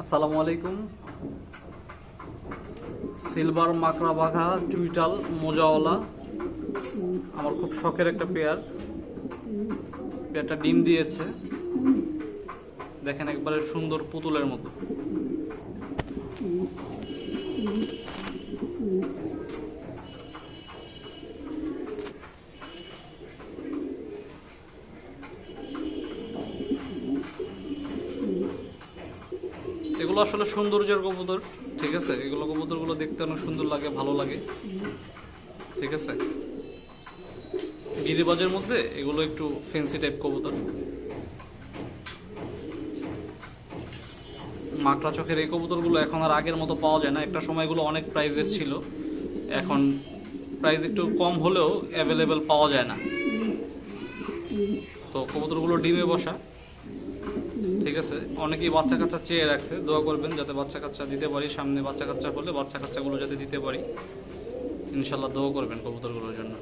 আসসালামু আলাইকুম। সিলভার মাকড়া বাঘা চুইটাল মোজাওয়ালা। আমার খুব শখের একটা পেয়ার। পেয়ারটা ডিম দিয়েছে। দেখেন একবারে সুন্দর পুতুলের মতো। এগুলো আসলে সৌন্দর্যের কবুতর, ঠিক আছে? এগুলো কবুতরগুলো দেখতে অনেক সুন্দর লাগে, ভালো লাগে, ঠিক আছে? গিরিবাজের মধ্যে এগুলো একটু ফেন্সি টাইপ কবুতর। মাকড়া চোখের এই কবুতরগুলো এখন আর আগের মতো পাওয়া যায় না। একটা সময়গুলো অনেক প্রাইজের ছিল। এখন প্রাইস একটু কম হলেও অ্যাভেলেবেল পাওয়া যায় না। তো কবুতরগুলো ডিমে বসা। ঠিক আছে? অনেকেই বাচ্চা কাচ্চা চেয়ে রাখছে। দোয়া করবেন যাতে বাচ্চা কাচ্চা দিতে পারি। সামনে বাচ্চা কাচ্চা হলে বাচ্চা কাচ্চাগুলো যাতে দিতে পারি। ইনশাল্লাহ দোয়া করবেন কবুতরগুলোর জন্য।